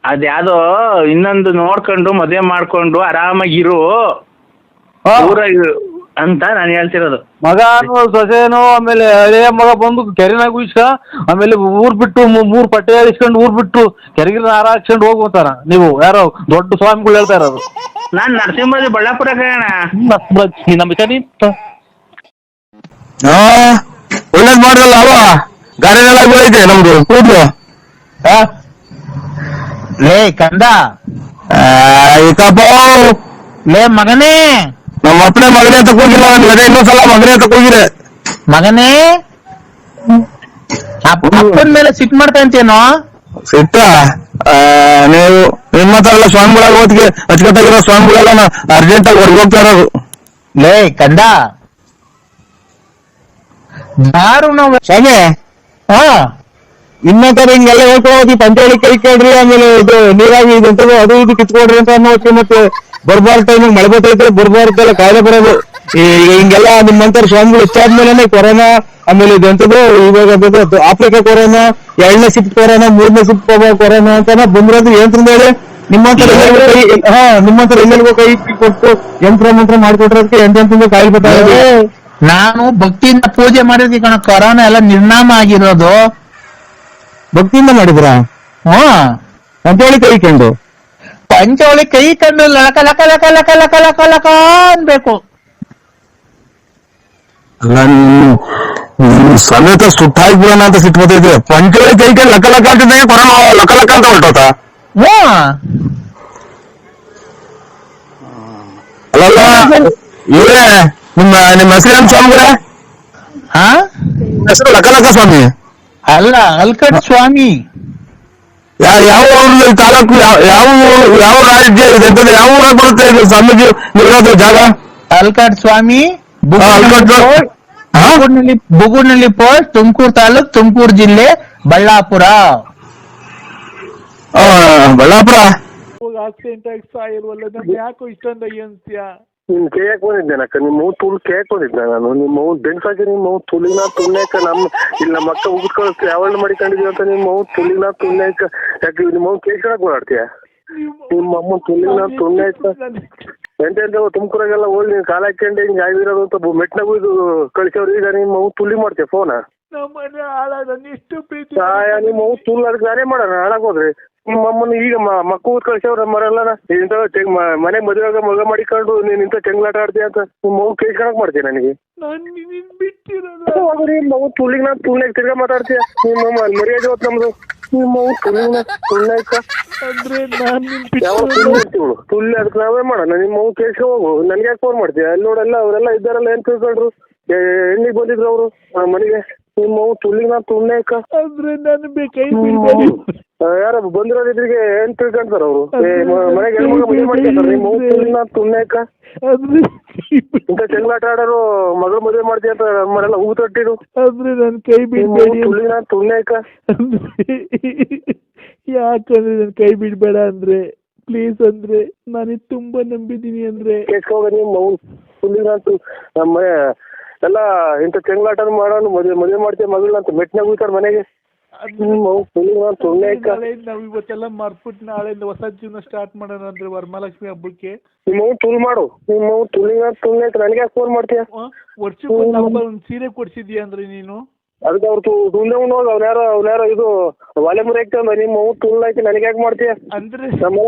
ಅದ್ಯಾವುದೋ ಇನ್ನೊಂದು ನೋಡ್ಕೊಂಡು ಮದುವೆ ಮಾಡ್ಕೊಂಡು ಆರಾಮಾಗಿರು. ಹಾ. ದೂರ ಇರು ಅಂತ ನಾನು ಹೇಳ್ತಿರೋದು. ಮಗನು ಸೊಸೆನು ಆಮೇಲೆ ಹಳೆಯ ಮಗ ಬಂದು ಕೆರೆನಾಗ ಉಯ್ಸ್ಕ ಆಮೇಲೆ ಊರ್ ಬಿಟ್ಟು ಮೂ- ಮೂರ್ ಪಟ್ಟೆ ಇಸ್ಕೊಂಡು ಊರ್ ಬಿಟ್ಟು ಕೆರೆಗಿನ ಹಾರ ಹಾಕ್ಸ್ಕೊಂಡು ಹೋಗ್ಬೋತಾರ ನೀವು. ಯಾರೋ ದೊಡ್ಡ ಸ್ವಾಮಿಗಳು ಹೇಳ್ತಾ ಇರೋದು. ನಾನು ನರಸಿಂಹರಾಜ ಬಳ್ಳಾಪುರ ಕಣ ನಮ್ಮ ವಿಚಾರಿ ಹಾ ಒಳ್ಳೇದ್ ಮಾಡ್ದಲ್ಲ ಅವ. ಗಾಡಿನೆಲ್ಲ ಬೀಳೈತೆ ನಮ್ದು. ಕೂದ್ಲು ಲೇ ಕಂದ. ಈಕಪ್ಪ ಲೇ ಮಗನೇ. ನಮ್ಮ ಅಪ್ಪನೇ ಮಗನೇ ಅಂತ ಕೂಗಿಲ್ಲ ಅದೇ ಇನ್ನೊಂದ್ಸಲ ಮಗನೇ ಅಂತ ಕೂಗಿರೆ ಮಗನೇ ಅಪ್ಪನ ಮೇಲೆ ಸಿಟ್ ಮಾಡ್ತಾ ಅಂತೇನೋ ಸಿಟ್ಟ? ನೀವು ನಿಮ್ಮ ಹತ್ರ ಎಲ್ಲ ಸ್ವಾಮಿಗಳ ಹೊತ್ತಿಗೆ ಅಚ್ಚುಕಟ್ಟಾಗಿರೋ ಸ್ವಾಮಿಗಳೆಲ್ಲ ಅರ್ಜೆಂಟ್ ಆಗಿ ಹೊರಗೆ ಹೋಗ್ತಾ ಇರೋದು. ಲೇ ಕಂದ. ದಾರುಣ ಸ್ವಾಮಿ ಹಾ. ಇನ್ನೊಂಥರ ಹಿಂಗೆಲ್ಲ ಹೇಳ್ಕೊಂಡು ಪಂಚಾಯಿ ಪಂಚಾಯತಿ ಕೈ ಕೇಳ್ರಿ ಆಮೇಲೆ ಇದು ನೀರಾಗಿ ಇದಂತ ಅದು ಇದು ಕಿತ್ಕೊಡ್ರಿ ಅಂತ ಅನ್ನೋಕೆ ಮತ್ತೆ ಬರ್ಬಾರ್ ಟೈಮ್ ಮಳೆ ಬರ್ತೈತೆ ಬರ್ಬಾರ್ದಲ್ಲ ಕಾಯಿಲೆ ಬರೋದು. ಹಿಂಗೆಲ್ಲ ನಿಮ್ಮಂತರ ಸ್ವಾಮಿಗಳು ಇಷ್ಟಾದ್ಮೇಲೆ ಕೊರೋನಾ ಆಮೇಲೆ ಇದಂತದ್ದು ಇವಾಗ ಆಫ್ರಿಕಾ ಕೊರೋನಾ ಎರಡನೇ ಸಿಪ್ ಕೊರೋನಾ ಮೂರನೇ ಸಿಪ್ ಕೊರೋನಾ ಅಂತ ಬಂದಿರೋದು ಏನ್ರಿಂದ ಹೇಳಿ ನಿಮ್ಮಂತರ ಹಾ ನಿಮ್ಮಂತರ ಎಲ್ಲರಿಗೂ ಕೈ ಕೊಟ್ಟು ಯಂತ್ರ ಮಂತ್ರ ಮಾಡ್ಕೊಟ್ರದಕ್ಕೆ ಎಂತೆಂತ ಕಾಯಿಲೆ ಬರ್ತಾ ನಾನು ಭಕ್ತಿಯಿಂದ ಪೂಜೆ ಮಾಡಿದ್ವಿ ಕಣ ಕೊರೋನಾ ಎಲ್ಲ ನಿರ್ನಾಮ ಆಗಿರೋದು. ಭಕ್ತಿಯಿಂದ ಮಾಡಿದ್ರ ಹ್ಮ್ ಅಂತ ಹೇಳಿ ಕೈಕೊಂಡು ಪಂಚವಳಿ ಕೈ ಕಂಡು ಲಕ ಲಕ ಲಕ ಲಕ ಲಕ ಲಕ ಲಕ ಅನ್ಬೇಕು ಅಲ್ಲ ನೀನು ನೀನು ಸಮೇತ ಸುಟ್ಟಾಗಿ ಬಿಡೋಣ ಅಂತ ಸಿಟ್ಟು ಬರ್ತೈತೆ ಪಂಚಳಿ ಕೈ ಕೈ ಲಕ್ಕ ಲಕ್ಕ ಅಂತಿದ್ದಂಗೆ ಕೊರೋನಾ ಲಕ್ಕ ಲಕ್ಕ ಅಂತ ಹೊರಟೋತ ಹ್ಮ್ ಅಲ್ಲಲ್ಲ ಇವ್ರೆ ನಿಮ್ಮ ನಿಮ್ಮ ಹೆಸರೇನು ಸ್ವಾಮಿಗಳೇ ಹಾ ನಿಮ್ಮ ಹೆಸರು ಲಕ್ಕ ಲಕ್ಕ ಸ್ವಾಮಿ ಅಲ್ಲ ಅಲ್ಕಟ್ ಸ್ವಾಮಿ. ಯಾವ ತಾಲೂಕು ಯಾವ ಯಾವ ಊರು ಯಾವ ರಾಜ್ಯ ಇದೆ ಅಂತಂದ್ರೆ ಯಾವ ಊರಾಗ ಬರುತ್ತೆ ಇದು ಸ್ವಾಮೀಜಿ ಇರೋದು ಜಾಗ? ಅಲ್ಕಟ್ ಸ್ವಾಮಿ ಹಾ, ಅಲ್ಕಟ್ ಸ್ವಾಮಿ. ಹಾ? ಬುಗುರ್ನಳ್ಳಿ ಬುಗುರ್ನಳ್ಳಿ ಪೋಸ್ಟ್ ತುಮಕೂರು ತಾಲೂಕ್ ತುಮಕೂರು ಜಿಲ್ಲೆ ಬಳ್ಳಾಪುರ. ಆ, ಬಳ್ಳಾಪುರ? ಆಕ್ಸಿಡೆಂಟ್ ಆಗಿ ಸಾಯಿಲ್ವಲ್ಲ? ಯಾಕೋ ಇಷ್ಟೊಂದು ಅಯ್ಯನ್ಸ್ಯ ನಿನ್ ಕೇಕ್ ಬಂದಿದ್ದೇನಕ್ಕ ನಿಮ್ಮ ಮೂ ತುಳು ಕೇಕ್ ಬಂದಿದ್ದೆ ನಾನು. ನಿಮ್ಮ ಮೌ ಬೆನ್ಸಾಗಿ ನಿಮ್ಮ ಮೌ ತುಳಿನ ತುಳ್ನೇಕ ನಮ್ಮ ಇಲ್ಲಿ ನಮ್ಮ ಅಕ್ಕ ಉಗಿಸ್ಕೊಳಕ್ಕೆ ಟ್ರಾವೆಲ್ ಮಾಡಿಕೊಂಡಿದ್ವಿ ಅಂತ ನಿಮ್ಮ ಮೌ ತುಳಿನ ತುಳ್ನೇಕ ಯಾಕೆ ನಿಮ್ಮ ಮೌ ಕೇಕ್ ಹೇಳಕ್ ಓಡಾಡ್ತೀಯ ನಿಮ್ಮ ಅಮ್ಮ ತುಳಿನ ಎಂತ ಎಂತ ತುಮಕೂರಾಗೆಲ್ಲ ಹೋಗಿ ನೀನ್ ಕಾಲ ಹಾಕೊಂಡು ಹಿಂಗ್ ಆಗಿರೋದು ಅಂತ ಮೆಟ್ನಾಗೂ ಇದು ಕಳಿಸೋರು ಈಗ ನಿಮ್ಮ ಮೌ ತುಳಿ ಮಾಡ್ತೀಯ ಫೋನ ನಮ್ಮನೆ ಹಾಳಾದ ಎಷ್ಟು ಪ್ರೀತಿ. ಸಾಯ ನಿಮ್ಮ ಮೌ ತುಲ್ ಅದಕ್ಕೆ ನಾನೇ ಮಾಡೋಣ ಹಾಳಾಗ್ ಹೋದ್ರಿ. ನಿಮ್ಮ ಅಮ್ಮನ ಈಗ ಮಕ್ಕ ಕಳ್ಸವ್ರ ಮರಲ್ಲ ಇಂಥ ಮನೆ ಮದುವೆಗ ಮಗ ಮಾಡಿಕೊಂಡು ನೀನ್ ಇಂಥ ಚೆಂಗ್ಲಾಟ ಆಡ್ತೀಯ ಅಂತ ನಿಮ್ಮ ಮಗು ಕೇಳ್ಕೊಳಕ್ ಮಾಡ್ತೀಯ ನನಗೆ? ನಾನು ನಿನ್ನ ಬಿಟ್ಟಿರೋದು. ನಿಮ್ಮ ಮಗು ತುಳಿಗ್ ನಾ ತುಳ್ನಾಗ ತಿರ್ಗಾ ಮಾತಾಡ್ತೀಯ? ನಿಮ್ಮ ಮರ್ಯಾದೆ ಹೋತ್ ನಮ್ದು. ನಿಮ್ಮ ಅಂದ್ರೆ ನಾನು ನಿನ್ ಯಾವ ಬಿಟ್ಟಿರಲ್ಲ ತುಳ್ಳಿ ಅದಕ್ಕೆ ನಾವೇ ಮಾಡೋಣ. ನಿಮ್ಮ ಮಗು ಕೇಳ್ಸ್ಕೊ ಹೋಗು. ನನ್ಗೆ ಯಾಕೆ ಫೋನ್ ಮಾಡ್ತೀಯ? ಅಲ್ಲಿ ನೋಡಲ್ಲ ಅವರೆಲ್ಲ ಇದ್ದಾರಲ್ಲ ಏನ್ ತಿಳ್ಕೊಂಡ್ರು? ಎಣ್ಣಿಗೆ ಬಂದಿದ್ರು ಅವರು ಮನೆಗೆ. ನಿಮ್ಮ ಮಗು ತುಳ್ಳಿಗೆ ನಾ ತುಳ್ಳಾಯ್ಕ ಅಂದ್ರೆ ನಾನು ಕೈ ಬಿಡ್ಬೇಡಿ ಯಾರ ಬಂದಿರೋದಿದ್ರಿಗೆ ಏನ್ ತಿಳ್ಕೊಂತಾರ ಅವರು? ಮನೆಗೆ ನಿಮ್ಮ ಮಗು ತುಳ್ಳಿನ ತುಳ್ಳಾಯ್ಕ ಅಂದ್ರೆ ಇಂಥ ಚೆಂಗ್ಲಾಟ ಆಡೋರು ಮಗಳು ಮದುವೆ ಮಾಡ್ತೀಯ ಅಂತ ಮನೆಲ್ಲ ಹೂ ತಟ್ಟಿರು. ಅಂದ್ರೆ ನನ್ನ ಕೈ ಬಿಡ್ಬೇಡಿ ತುಳ್ಳಿನ ತುಳ್ಳಾಯ್ಕ ಅಂದ್ರೆ ಯಾಕಂದ್ರೆ ನನ್ ಕೈ ಬಿಡ್ಬೇಡ ಅಂದ್ರೆ ಪ್ಲೀಸ್ ಅಂದ್ರೆ ನಾನು ತುಂಬಾ ನಂಬಿದೀನಿ ಅಂದ್ರೆ. ಕೇಸ್ಕೋಗ ನಿಮ್ಮ ಮಗು ತುಳ್ಳಿನ ತು ನಮ್ಮ ಎಲ್ಲ ಇಂಥ ಚೆಂಗ್ಲಾಟ ಮಾಡೋನು ಮದುವೆ ಮದುವೆ ಮಾಡ್ತೀಯ ಮಗಳನ್ನ ಅಂತ ಮೆಟ್ನಾಗ ಹೋಗ್ತಾರ ಮನೆಗೆ. ನಾಳೆಯಿಂದ ನಾವು ಇವತ್ತೆಲ್ಲ ಮರ್ಬಿಟ್ಟು ನಾಳೆಯಿಂದ ಹೊಸ ಜೀವನ ಸ್ಟಾರ್ಟ್ ಮಾಡೋಣ ಅಂದ್ರೆ ವರಮಹಾಲಕ್ಷ್ಮಿ ಹಬ್ಬಕ್ಕೆ. ನಿಮ್ಮ ತುಳ್ ಮಾಡು ನಿಮ್ಮ ಮಗು ತುಳಿನ ನನಗೆ ಯಾಕೆ ಫೋನ್ ಮಾಡ್ತೀಯ? ವರ್ಷಕ್ಕೆ ಒಂದು ಸೀರೆ ಕೊಡ್ಸಿದ್ಯಾ ಅಂದ್ರೆ ನೀನು? ಅದಕ್ಕೆ ಅವ್ರು ತುಳ್ಳೆ ಹೋಗಿ ಅವ್ನ್ಯಾರೋ ಅವ್ನ್ಯಾರೋ ಇದು ಒಲೆ ಮುರಿ ನಿಮ್ಮ ಮಗು ತುಳ್ಳಾಯ್ಕ ನನಗೆ ಯಾಕೆ ಮಾಡ್ತೀಯ? ಅಂದ್ರೆ ನಮ್ಮ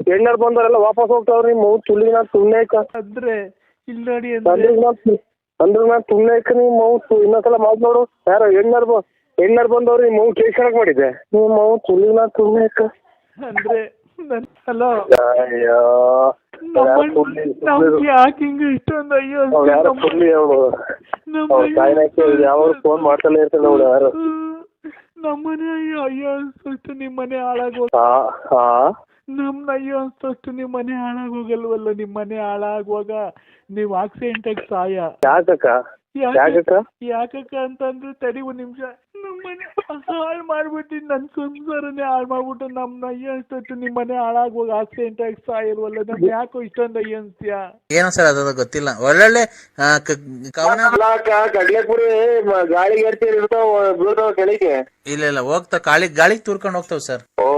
ಹೆಣ್ಣರು ಬಂದವರೆಲ್ಲ ವಾಪಸ್ ಹೋಗ್ತಾವ್ರಿ ನಿಮ್ಮ ತುಳಿನ ತುಳ್ಳಿನ ತುಳ್ಳಾಯ್ಕ ಅಂದ್ರೆ ಇಲ್ಲಿ ನೋಡಿ ಅಂದ್ರೆ ಅಂದ್ರೆ ನಾನು ಅಂದ್ರೆ ನಾನು ತುಳ್ಳಾಯ್ಕ ಮೌತ್ ಇನ್ನೊಂದ್ಸಲ ಮಾತು ನೋಡು. ಯಾರು ಹೆಣ್ಣರ್ ಬ ಹೆಣ್ಣರ್ ಬಂದವ್ರು ನಿಮ್ಮ ಕೇಸ್ ಕಣಕ್ ಮಾಡಿದ್ದೆ. ನಾನು ತುಳ್ಳಿನ ತುಳ್ಳಾಯ್ಕ ಅಂದ್ರೆ ನನ್ ಹಲೋ ಅಯ್ಯೋ. ನಮ್ಗೆ ಯಾಕೆ ಹಿಂಗ ಇಷ್ಟೊಂದು ಅಯ್ಯೋ ಯಾರು ಅವಳು ಯಾವಾಗ ಫೋನ್ ಮಾಡ್ತಾನೆ ಇರ್ತಾನೆ ಅವಳು ಯಾರು. ನಮ್ಮನೆ ಅಯ್ಯೋ ಅಯ್ಯೋ ಅನ್ಸೋಷ್ಟು ನಿಮ್ಮ ಮನೆ ಹಾಳಾಗೋಗ ಹಾ ಹಾ ನಮ್ನ ಅಯ್ಯೋ ಅನ್ಸೋಷ್ಟು ನಿಮ್ಮ ಮನೆ ಹಾಳಾಗೋಗಲ್ವಲ್ಲ ನಿಮ್ಮ ಮನೆ ಹಾಳಾಗುವಾಗ ನೀವು ಆಕ್ಸಿಡೆಂಟ್ ಆಗಿ ಸಾಯ. ಯಾಕಕ್ಕ? ಯಾಕೆ ಯಾಕಕ್ಕ? ಯಾಕಕ್ಕ ಅಂತಂದ್ರೆ ತಡಿ ಒಂದ್ ನಿಮಿಷ ನಮ್ಮನೆ ಹಾಳು ಮಾಡ್ಬಿಟ್ಟಿ ನನ್ನ ಸಂಸಾರನೇ ಹಾಳು ಮಾಡ್ಬಿಟ್ಟು ನಮ್ಮ ಅಯ್ಯ ಅನ್ಸ್ತೈತೆ ನಿಮ್ಮ ಮನೆ ಹಾಳಾಗೋಗಿ ಆಕ್ಸಿಡೆಂಟ್ ಆಗಿ ಸಾಯಿಲ್ವಲ್ಲ? ನಮ್ಗೆ ಯಾಕೋ ಇಷ್ಟೊಂದು ಅಯ್ಯ ಅನ್ಸ್ತೀಯಾ ಏನೋ ಸರ್ ಅದು ಗೊತ್ತಿಲ್ಲ. ಒಳ್ಳೊಳ್ಳೆ ಆ, ಕ- ಕವನ ಕಡ್ಲೆಪುರಿ ಗಾಳಿಗೆ ಎರ್ತಿ ಇರ್ತಾವ ಬೀಳ್ತಾವ ಕೆಳಗೆ. ಇಲ್ಲ ಇಲ್ಲ ಹೋಗ್ತಾ ಗಾಳಿ ಗಾಳಿಗೆ ತೂರ್ಕೊಂಡು ಹೋಗ್ತಾವ್ ಸರ್. ಓ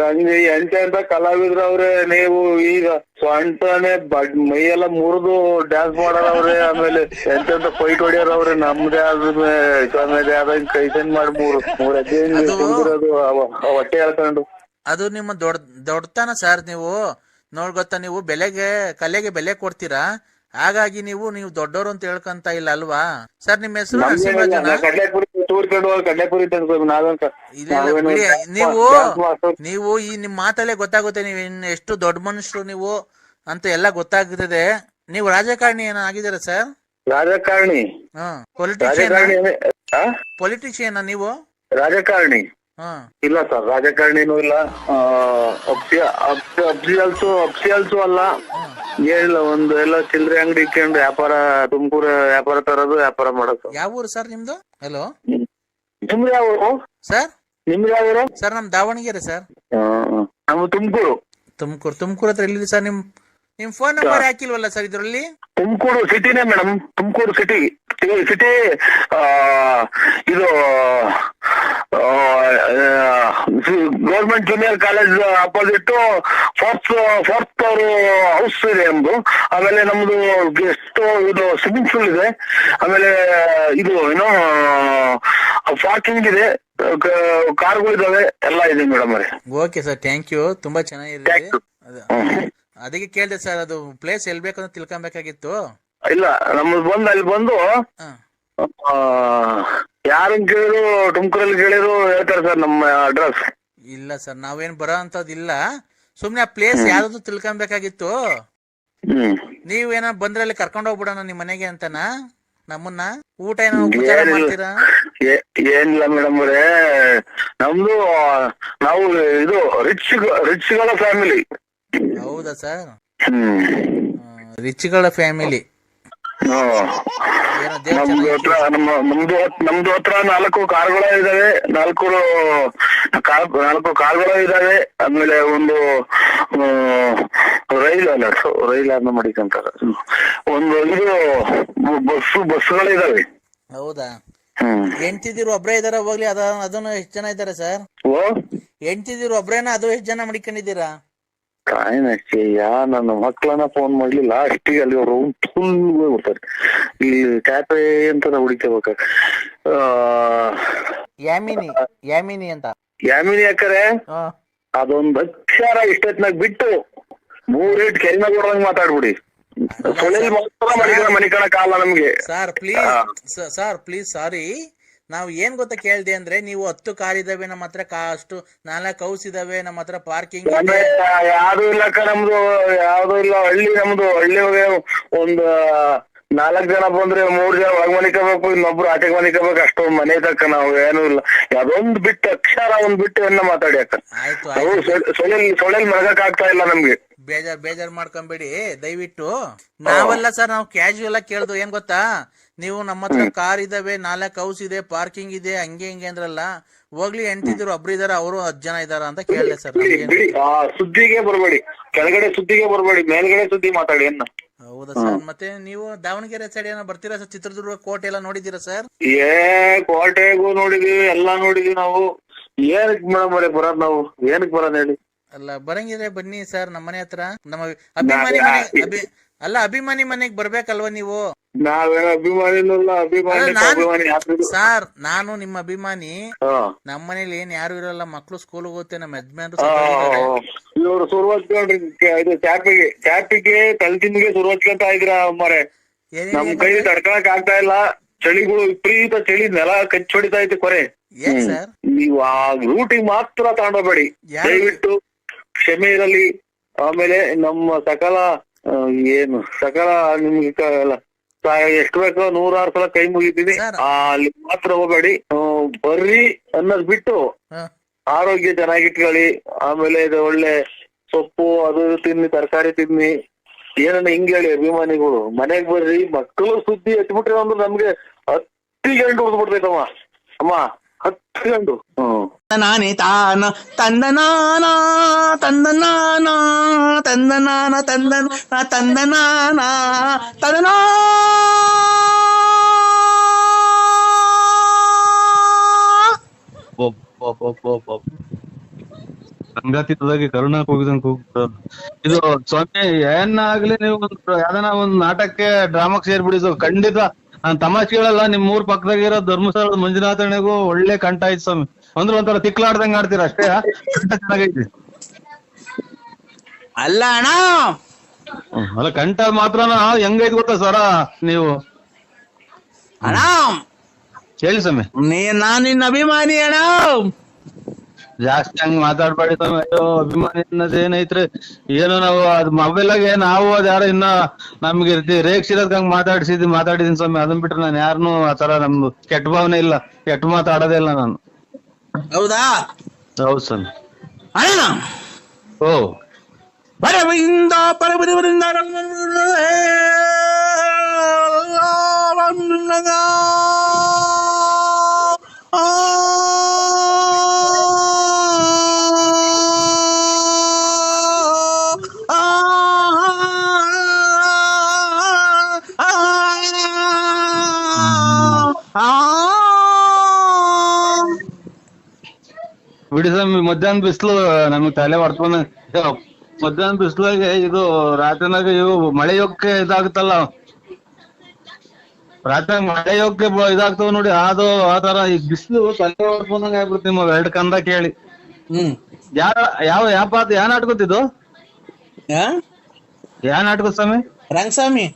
ಹಂಗೆ ಎಂತ ಎಂತ ಕಲಾವಿದ್ರ ಅವ್ರೆ ನೀವು ಈಗ ಸೊಂಟನೆ ಬಡ್ ಮೈಯೆಲ್ಲ ಮುರಿದು ಡ್ಯಾನ್ಸ್ ಮಾಡೋರವ್ರೆ ಆಮೇಲೆ ಎಂತೆಂತ ಫೈಟ್ ಹೊಡಿಯೋರವ್ರೆ ನಮ್ದೇ ಆದ ಕಮ್ಮದೇ ಕೈತನ್ ಮಾಡಿ ಮೂರು ಮೂರ್ ಅದು- ಹೊಟ್ಟೆ ಹೇಳ್ಕೊಂಡು ಅದು ನಿಮ್ಮ ದೊಡ್ಡ ದೊಡ್ಡತನ ಸರ್ ನೀವು. ನೋಡ್ ಗೊತ್ತಾ ನೀವು ಬೆಲೆಗೆ ಕಲೆಗೆ ಬೆಲೆ ಕೊಡ್ತೀರಾ? ಹಾಗಾಗಿ ನೀವು ನೀವು ದೊಡ್ಡವರು ಅಂತ ಹೇಳ್ಕೊಂತ ಇಲ್ಲ ಅಲ್ವಾ? ಸರ್ ನಿಮ್ಮ ಹೆಸರು ನರಸಿಂಹರಾಜನ ಕಡ್ಲೆಪುರಿ ತೂರ್ಕೊಂಡು ಹೋಗಿ ಕಡ್ಲೆಪುರಿ ತಂದ್ಬೇಕು ನಾವೇನ್ ಕ- ಇಲ್ಲ ಇಲ್ಲ, ನಾವೇನು ಬಿಡಿ. dance ನೀವು. ನೀವು ಈ ನಿಮ್ ಮಾತಲ್ಲೇ ಗೊತ್ತಾಗುತ್ತೆ ನೀವು ಎಷ್ಟು ದೊಡ್ಡ ಮನುಷ್ಯರು ನೀವು ಅಂತ ಎಲ್ಲ ಗೊತ್ತಾಗ್ತದೆ. ನೀವು ರಾಜಕಾರಣಿ ಏನೋ ಆಗಿದ್ದೀರಾ ಸರ್? ರಾಜಕಾರಣಿ. ಹ್ಮ್ ಪೊಲಿಟಿಷಿಯನ್ ರಾಜಕಾರಣಿ? ಪೊಲಿಟಿಷಿಯನ್ ನೀವು? ರಾಜಕಾರಣಿ. ಇಲ್ಲ ಸರ್ ರಾಜಕಾರಣಿನೂ ಇಲ್ಲ. ಅಫ್ಸಿಯಲ್ಸು ಅಫ್ಸಿಯಲ್ಸು ಅಲ್ಲ. ಏನಿಲ್ಲ ಒಂದು ಎಲ್ಲ ಚಿಲ್ಲರೆ ಅಂಗಡಿ ಇಟ್ಕೊಂಡು ವ್ಯಾಪಾರ ತುಮಕೂರು ವ್ಯಾಪಾರ ತರೋದು ವ್ಯಾಪಾರ ಮಾಡೋದು. ಯಾವ ಊರು ಸರ್ ನಿಮ್ದು? ಹಲೋ ನಿಮ್ದು ಯಾವ ಊರು? ಸರ್? ನಿಮ್ದು ಯಾವ ಊರು? ಸರ್ ನಮ್ ದಾವಣಗೆರೆ ಸರ್. ನಮ್ಮ ತುಮಕೂರು. ತುಮಕೂರು ತುಮಕೂರು ಹತ್ರ ಎಲ್ಲಿದೆ ಸರ್ ನಿಮ್ ನಿಮ್ ಫೋನ್ ನಂಬರ್ ಹಾಕಿಲ್ವಲ್ಲ ಸರ್ ಇದ್ರಲ್ಲಿ? ತುಮಕೂರು ಸಿಟಿನೇ ಮೇಡಮ್ ತುಮಕೂರು ಸಿಟಿ ಸಿಟಿ ಇದು government junior college opposite fourth fourth ಅವರು ಹೌಸ್ ಇದೆ ನಮ್ದು. ಆಮೇಲೆ ನಮ್ದು ಗೆಸ್ಟ್ ಇದು ಸ್ವಿಮ್ಮಿಂಗ್ ಪೂಲ್ ಇದೆ. ಆಮೇಲೆ ಇದು ಏನೋ ಪಾರ್ಕಿಂಗ್ ಇದೆ. ಕಾರ್ಗಳು ಇದಾವೆ. ಎಲ್ಲ ಇದೆ ಮೇಡಮ್ ಅವರೇ. ಓಕೆ ಸರ್ ಥ್ಯಾಂಕ್ ಯು ತುಂಬಾ ಚೆನ್ನಾಗಿದೆ. ಅದು- ಅದಕ್ಕೆ ಕೇಳಿದೆ ಸರ್ ಅದು ಪ್ಲೇಸ್ ಎಲ್ಲಿ ಬೇಕಂತ ತಿಳ್ಕೊಬೇಕಾಗಿತ್ತು. ಇಲ್ಲ ನಮ್ದು ಬಂದು ಅಲ್ಲಿ ಬಂದು ಹ. ಆ, ಯಾರನ್ ಕೇಳಿದ್ರು ತುಮಕೂರಲ್ಲಿ ಕೇಳಿದ್ರು ಹೇಳ್ತಾರೆ ಸರ್ ನಮ್ಮ ಅಡ್ರೆಸ್ ಇಲ್ಲ ಸರ್ ನಾವೇನ್ ಬರೋ ಅಂತದಿಲ್ಲ ಸುಮ್ನೆ ಆ ಪ್ಲೇಸ್ ಯಾವ್ದು ತಿಳ್ಕೊಬೇಕಾಗಿತ್ತು? ನೀವ್ ಏನ ಬಂದ್ರೆ ಅಲ್ಲಿ ಕರ್ಕೊಂಡು ಹೋಗ್ಬಿಡೋಣ ನಿಮ್ ಮನೆಗೆ ಅಂತನಾ? ನಮ್ಮನ್ನ? ಊಟ ಏನೋ ಉಪಚಾರ ಏನಿಲ್ಲ. ಮಾಡ್ತೀರಾ? ಏ- ಏನಿಲ್ಲ ಮೇಡಮ್ ಅವರೇ. ನಮ್ದು ನಾವು ಇದು ರಿಚ್ ರಿಚ್ಗಳ ಫ್ಯಾಮಿಲಿ ಹೌದಾ ಸರ್? ಹ್ಮ್. ರಿಚ್ಗಳ ಫ್ಯಾಮಿಲಿ ನಮ್ದು ಹತ್ರ ನಮ್ಮ ನಮ್ದು ನಮ್ದು ಹತ್ರ ನಾಲ್ಕು ಕಾರ್ಗಳ ಇದಾವೆ. ನಾಲ್ಕು ಕಾರ್ ನಾಲ್ಕು ಕಾರ್ಗಳ ಇದಾವೆ. ಆಮೇಲೆ ಒಂದು ರೈಲ್ ಅಲ್ಲ ರೈಲ್ ಅನ್ನ ಮಾಡಿಕಂತಾರ ಒಂದು ಇದು ಬಸ್ಸು ಬಸ್ಗಳಿದಾವೆ ಹೌದಾ? ಎಂಟಿದಿರು ಹೆಂಡ್ತಿದಿರು ಒಬ್ರೇ ಇದಾರ ಹೋಗ್ಲಿ ಅದ ಅದನ್ನು ಎಷ್ಟು ಜನ ಇದಾರೆ ಸರ್? ಓ? ಹೆಂಡ್ತಿದಿರು ಒಬ್ರೇನ ಅದು ಎಷ್ಟು ಜನ ಮಡಿಕೊಂಡಿದ್ದೀರಾ? ಕಾಯಿನಷ್ಟೇಯ ನನ್ನ ಮಕ್ಕಳನ್ನ ಫೋನ್ ಮಾಡ್ಲಿಲ್ಲ ಅಷ್ಟಿಗೆ ಅಲ್ಲಿ ರೂಮ್ ಫುಲ್ ಹೋಗ್ಬಿಡ್ತಾರೆ. ಇಲ್ಲಿ ಕ್ಯಾಪೆ ಅಂತ ನಾವು ಹುಡಿಕೋಬೇಕ ಯಾಮಿನಿ ಯಾಮಿನಿ ಅಂತ. ಯಾಮಿನಿ ಯಾಕರೆ ಅದೊಂದ್ ಅಕ್ಷರ ಇಷ್ಟೊತ್ನಾಗ ಬಿಟ್ಟು ಮೂರೇಟ್ ಕೆರಿನ ಕೊಡೋದಂಗ್ ಮಾತಾಡ್ಬಿಡಿ. ಸೊಳ್ಳೆ ಮಾತ್ರ ಮಡಿಕಣ ಕಾಲ ನಮ್ಗೆ. Sir please sir please sorry ನಾವು ಏನ್ ಗೊತ್ತಾ ಕೇಳ್ದೆ ಅಂದ್ರೆ ನೀವು ಹತ್ತು ಕಾರ್ ಇದಾವೆ ನಮ್ಮ ಹತ್ರ ಕಾ ಅಷ್ಟು ನಾಲ್ಕು ಹೌಸ್ ಇದಾವೆ ನಮ್ಮ ಹತ್ರ ಪಾರ್ಕಿಂಗ್ ಯಾವ್ದು ಇಲ್ಲಕ್ಕ ನಮ್ದು ಯಾವ್ದು ಇಲ್ಲ ಹಳ್ಳಿ ನಮ್ದು. ಹಳ್ಳಿ ಒಂದು ನಾಲ್ಕ್ ಜನ ಬಂದ್ರೆ ಮೂರ್ ಜನ ಒಳಗ್ ಮನಿಕೋಬೇಕು ಇನ್ನೊಬ್ರು ಆಚೆಗ್ ಮನಿಕೋಬೇಕು ಅಷ್ಟೊಂದ್ ಮನೆ ತಕ್ಕ ನಾವು ಏನು ಇಲ್ಲ. ಅದೊಂದ್ ಬಿಟ್ಟು ಅಕ್ಷರ ಒಂದ್ ಬಿಟ್ಟು ಎನ್ನ ಮಾತಾಡಿ ಅಕ್ಕ. ಆಯ್ತು ನಾವು ಆಯ್ತು. ಮಲಗಕ್ ಆಗ್ತಾ ಇಲ್ಲ ನಮ್ಗೆ. ಬೇಜಾರ್ ಬೇಜಾರ್ ಮಾಡ್ಕೊಂಬೇಡಿ. ದಯವಿಟ್ಟು ನಾವೆಲ್ಲ ಸರ್ ನಾವು ಕ್ಯಾಶುಯಲ್ ಆಗಿ ಕೇಳ್ದು ಏನ್ ಗೊತ್ತಾ? ನೀವು ನಮ್ಮ ಹತ್ರ ಕಾರ್ ಇದಾವೆ ನಾಲ್ಕು ಹೌಸ್ ಇದೆ ಪಾರ್ಕಿಂಗ್ ಇದೆ ಹಂಗೆ ಹಿಂಗೆ ಅಂದ್ರಲ್ಲ ಹೋಗ್ಲಿ ಎಂಟಿದ್ರು ಒಬ್ರು ಇದಾರ ಅವರು ಹತ್ತು ಜನ ಇದಾರ ಅಂತ ಕೇಳಿದೆ ಸರ್ ಬಿಡಿ ಬಿಡಿ ಆ ಸುದ್ದಿಗೆ ಬರಬೇಡಿ ಕೆಳಗಡೆ ಸುದ್ದಿಗೆ ಬರಬೇಡಿ ಮೇಲ್ಗಡೆ ಸುದ್ದಿ ಮಾತಾಡಿ ಅನ್ನ ಹೌದಾ ಸರ್ ಮತ್ತೆ ನೀವು ದಾವಣಗೆರೆ ಸೈಡ್ ಏನೋ ಬರ್ತೀರಾ ಸರ್ ಚಿತ್ರದುರ್ಗ ಕೋಟೆ ಎಲ್ಲ ನೋಡಿದೀರಾ ಸರ್? ಏ ಕೋಟೆಗೂ ನೋಡಿದೀವಿ ಎಲ್ಲಾ ನೋಡಿದೀವಿ ನಾವು. ಏನಕ್ ಮೇಡಮ್ ಅವ್ರೆ ಬರೋದ್ ನಾವು? ಏನಕ್ ಬರೋದ್ ಹೇಳಿ? ಅಲ್ಲ ಬರಂಗಿದ್ರೆ ಬನ್ನಿ ಸರ್ ನಮ್ಮ ಮನೆ ಹತ್ರ. ನಮ್ಮ ಅಭಿಮಾನಿ ಮನೆ ಅಭಿ ಅಲ್ಲ ಅಭಿಮಾನಿ ಮನೆಗ್ ಬರ್ಬೇಕಲ್ವಾ ನೀವು? ನಾವೇನ ಅಭಿಮಾನಿನಲ್ಲ ಅಭಿಮಾನಿ ಯಾರು ಸರ್ ನಾನು ನಿಮ್ಮ ಅಭಿಮಾನಿ. ನಮ್ ನಮ್ಮ ಮನೇಲಿ ಏನ್ ಯಾರು ಇರಲ್ಲ ಮಕ್ಳು ಸ್ಕೂಲ್ ಹೋಗುತ್ತೆ ನಮ್ಮ ಯಜಮಾನ್ರು. ಇವ್ರು ಸುರು ಹಚ್ಕೊಂಡ್ರಿ ಇದು ಚಾಪಿಗೆ ಚಾಪಿಗೆ ತಲೆತಿನ್ಗೆ ಸುರು ಹಚ್ಕೊಂತ ಇದ್ರ ಮರೆ ನಮ್ ಕೈ ತಡ್ಕೊಳಕ್ ಆಗ್ತಾ ಇಲ್ಲ. ಚಳಿಗಳು ವಿಪರೀತ ಚಳಿ ನೆಲ ಕಚ್ಚಿ ಹೊಡಿತಾ ಐತೆ ಕೊರೆ ನೀವು ಆ ರೂಟಿಗೆ ಮಾತ್ರ ತಗೊಂಡೋಗ್ಬೇಡಿ. ದಯವಿಟ್ಟು ಕ್ಷಮೆ ಇರಲಿ. ಆಮೇಲೆ ನಮ್ಮ ಸಕಲ ಏನು ಸಕಲ ನಿಮ್ಗೆ ಎಷ್ಟು ಬೇಕೋ ನೂರಾರು ಸಲ ಕೈ ಮುಗಿತೀನಿ. ಅಲ್ಲಿ ಮಾತ್ರ ಹೋಗಬೇಡಿ. ಬರ್ರಿ ಅನ್ನೋದ್ ಬಿಟ್ಟು. ಆರೋಗ್ಯ ಚೆನ್ನಾಗಿಟ್ಕೊಳ್ಳಿ. ಆಮೇಲೆ ಇದು ಒಳ್ಳೆ ಸೊಪ್ಪು ಅದು ತಿನ್ನಿ ತರಕಾರಿ ತಿನ್ನಿ. ಏನನ್ನ ಹಿಂಗ್ ಹೇಳಿ ಅಭಿಮಾನಿಗಳು. ಮನೆಗ್ ಬರ್ರಿ ಮಕ್ಕಳು ಸುದ್ದಿ ಹಚ್ಬಿಟ್ರೆ ಅಂದ್ರೆ ನಮ್ಗೆ ಹತ್ತಿ ಗಂಟು ಉಳಿದ್ಬಿಡ್ತೈತಮ್ಮ. ಅಮ್ಮ ನಾನಿ ತಾನ. ತಂದನಾನ ತಂದನಾನ ತಂದನಾನ ತಂದನ ತಂದನಾನ ತಂದನಾ ಸಂಗಾತಿದಾಗಿ ತದಾಗಿ ಕರುಣಾ ಹೋಗಿದಂಗ ಇದು ಸ್ವಾಮಿ ಏನಾಗ್ಲಿ ನೀವು ಯಾವ್ದಾನ ಒಂದ್ ನಾಟಕಕ್ಕೆ ಡ್ರಾಮಾಕ್ ಸೇರ್ಬಿಡಿ ಖಂಡಿತ. ನಾನ್ ತಮಾಷೆಗಳಲ್ಲ ನಿಮ್ ಊರ್ ಪಕ್ಕದಾಗಿರೋ ಧರ್ಮಸ್ಥಳದ ಮಂಜುನಾಥಣೆಗೂ ಒಳ್ಳೆ ಕಂಠ ಆಯ್ತು ಸ್ವಾಮಿ. ಅಂದ್ರೆ ಒಂಥರ ತಿಕ್ಲಾಡ್ದಂಗ್ ಆಡ್ತೀರ ಅಷ್ಟೇ ಚೆನ್ನಾಗೈತಿ? ಅಲ್ಲ ಅಣ್ಣ. ಹ್ಮ್. ಅಲ್ಲ ಕಂಠ ಮಾತ್ರ ಹೆಂಗೈತಿ ಗೊತ್ತಾ ಸರ ನೀವು? ಅಣ್ಣ. ಹೇಳಿ ಸ್ವಾಮಿ. ನೀ ನಾನ್ ನಿನ್ನ ಅಭಿಮಾನಿ ಅಣ್ಣ. ಜಾಸ್ತಿ ಹಂಗ್ ಮಾತಾಡ್ಬೇಡಿ ಸ್ವಾಮಿ. ಅಯ್ಯೋ ಅಭಿಮಾನಿ ಅನ್ನೋದ್ ಏನೈತ್ರಿ? ಏನೋ ನಾವು ಅದ್ ಮೊಬೈಲಾಗೆ ನಾವು ಅದ್ ಯಾರೋ ಇನ್ನ ನಮ್ಗೆ ಇರ್ತಿ ರೇಗ್ಸಿರೋದ್ ಹಂಗ್ ಮಾತಾಡ್ಸಿದ್ ಮಾತಾಡಿದೀನಿ ಸ್ವಾಮಿ. ಅದನ್ ಬಿಟ್ರೆ ನಾನು ಆ ಆತರ ನಮ್ದು ಕೆಟ್ಟ ಭಾವನೆ ಇಲ್ಲ. ಕೆಟ್ಟ ಮಾತಾಡೋದೇ ಇಲ್ಲ ನಾನು. ಹೌದಾ? ಹೌದ್ ಸ್ವಾಮಿ ಅಣ್ಣ! ಓ. ಪರವಿಂದ ಪರಬರಿವರಿಂದ ಬಿಡಿ ಸ್ವಾಮಿ ಮಧ್ಯಾಹ್ನ ಬಿಸಿಲು ನಮಗ್ ತಲೆ ಹೊಡ್ಕೊಂಡ್ ಮಧ್ಯಾಹ್ನ ಬಿಸಿಲಾಗೆ ಇದು ರಾತ್ರಿನಾಗ ಇವು ಮಳೆ ಯೋಗಕ್ಕೆ ಇದಾಗುತ್ತಲ್ಲ. ರಾತ್ರಿ ಮಳೆ ಯೋಗಕ್ಕೆ ಇದಾಗ್ತಾವ ನೋಡಿ ಅದು ಆತರ ತರ ಈ ಬಿಸಿಲು ತಲೆ ಹೊಡ್ಕೊಂಡಂಗ ಆಗ್ಬಿಡ್ತು ನಿಮ್ಮ ಎರಡ್ ಕಂದ ಕೇಳಿ. ಹ್ಮ್. ಯಾವ ಯಾವ ಯಾವ ಪಾತ್ರ ಯಾವ ನಾಟಕತ್ತಿದ್ದು? ಯಾವ ನಾಟಕ ಸ್ವಾಮಿ? ರಂಗಸ್ವಾಮಿ.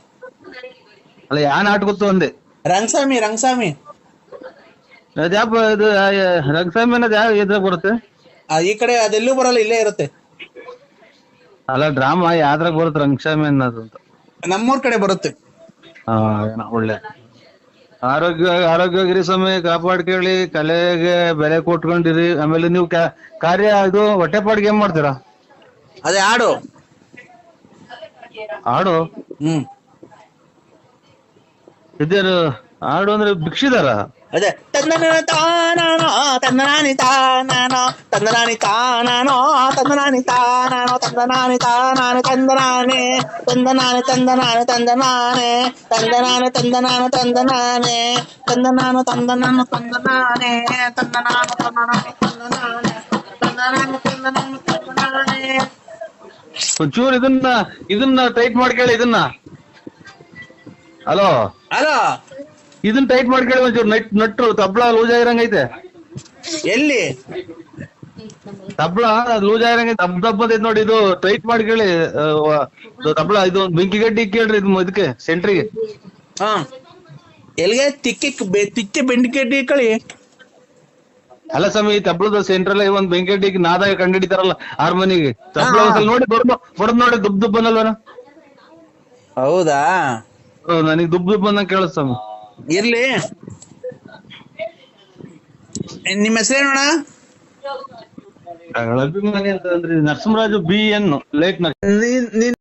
ಅಲ್ಲ ಯಾವ ನಾಟಕತ್ತು ಅಂದೆ ರಂಗಸ್ವಾಮಿ ರಂಗಸ್ವಾಮಿ. ಅದ್ ಯಾವ ಇದು ರಂಗಸ್ವಾಮಿ ಅನ್ನೋದು ಯಾವ ಇದ್ರಾಗ ಬರುತ್ತೆ? ಆ, ಈ ಕಡೆ ಅದೆಲ್ಲೂ ಬರಲ್ಲ ಇಲ್ಲೇ ಇರುತ್ತೆ. ಅಲ್ಲ ಡ್ರಾಮಾ ಯಾವ್ದ್ರಾಗ ಬರುತ್ತೆ ರಂಗಸ್ವಾಮಿ ಅನ್ನೋದು ಅಂತ? ನಮ್ಮೂರ್ ಕಡೆ ಬರುತ್ತೆ. ಹಾ ಏನೋ ಒಳ್ಳೆ. ಆರೋಗ್ಯ ಆರೋಗ್ಯಗಿರಿ ಸ್ವಾಮಿ ಕಾಪಾಡ್ಕೊಳ್ಳಿ ಕಲೆಗೆ ಬೆಲೆ ಕೊಟ್ಕೊಂಡಿರಿ. ಆಮೇಲೆ ನೀವು ಕ್ಯಾ- ಕಾರ್ಯ ಇದು ಹೊಟ್ಟೆಪಾಡಿಗೆ ಏನ್ ಮಾಡ್ತೀರಾ? ಅದೇ ಆಡು ಆಡು ಹ್ಮ್. ಇದೇನು ಆಡು ಅಂದ್ರೆ ಭಿಕ್ಷಿದಾರ? ಅದೇ ತಂದನ ತಾನಾನೋ ತಂದನಾನಿ ತಾನಾನೋ ತಂದನಾನಿ ತಾನಾನೋ ತಂದನಾನಿ ತಾನಾನೋ ತಂದನಾನಿ ತಾನಾನೆ ತಂದನಾನೆ ತಂದನಾನೆ ತಂದನಾನೆ ತಂದನಾನೆ ತಂದನಾನೆ ತಂದನಾನು ತಂದನಾನೆ ತಂದನಾನು ತಂದನಾನು ತಂದನಾನೆ ತಂದನಾನು ತಂದನಾನು ತಂದನಾನೆ ತಂದನಾನು ತಂದನಾನು ತಂದನಾನೆ ಒಂಚೂರು ಇದನ್ನ ಇದನ್ನ ಟೈಟ್ ಮಾಡ್ಕೊಳ್ಳಿ ಇದನ್ನ ಹಲೋ ಅಲೋ ಇದನ್ನ ಟೈಟ್ ಮಾಡ್ಕೊಳ್ಳಿ ಒಂಚೂರು. ನಟ್ ನಟ್ರು ತಬ್ಳ ಲೂಸ್ ಆಗಿರಂಗೈತೆ. ಎಲ್ಲಿ? ತಬ್ಳ ಲೂಸ್ ಆಗಿರಂಗೈತೆ. ದಬ್ ದಬ್ ಅಂತೈತೆ ನೋಡಿ ಇದು ಟೈಟ್ ಮಾಡ್ಕೊಳ್ಳಿ ತಬ್ಳ ಇದು ಒಂದು ಬೆಂಕಿ ಗಡ್ಡಿ ಕೇಳ್ರಿ ಇದು ಇದಕ್ಕೆ ಸೆಂಟ್ರಿಗೆ ಹಾ. ಎಲ್ಲಿಗೆ? ತಿಕ್ಕಿ ತಿಕ್ಕಿ ತಿಕ್ಕಿ ಬೆಂಡಿಕೆಡ್ಡಿ ಕಳಿ. ಅಲ್ಲ ಸ್ವಾಮಿ ಈ ತಬ್ಲದ ಸೆಂಟ್ರಲ್ ಒಂದ್ ಬೆಂಕಿ ನಾದಾಗ ಕಂಡು ಹಿಡಿತಾರಲ್ಲ ಆರ್ ಮನಿಗೆ ಒಂದ್ಸಲ ನೋಡಿ ಬಡ್ದು ಬಡ್ದು ನೋಡಿ ದುಬ್ ದುಬ್ ಹೌದಾ? ನನಗೆ ದುಬ್ ದುಬ್ ಬಂದಂಗೆ ಕೇಳಿಸ್ ಸ್ವಾಮಿ. ಇರ್ಲಿ. ನಿಮ್ಮ ಹೆಸರೇನೋಣ ಅಭಿಮಾನಿ ಅಂತಂದ್ರೆ ನರಸಿಂಹರಾಜು ಬಿ ಎನ್ ಲೇಟ್ ನೀನ್ ನೀನ್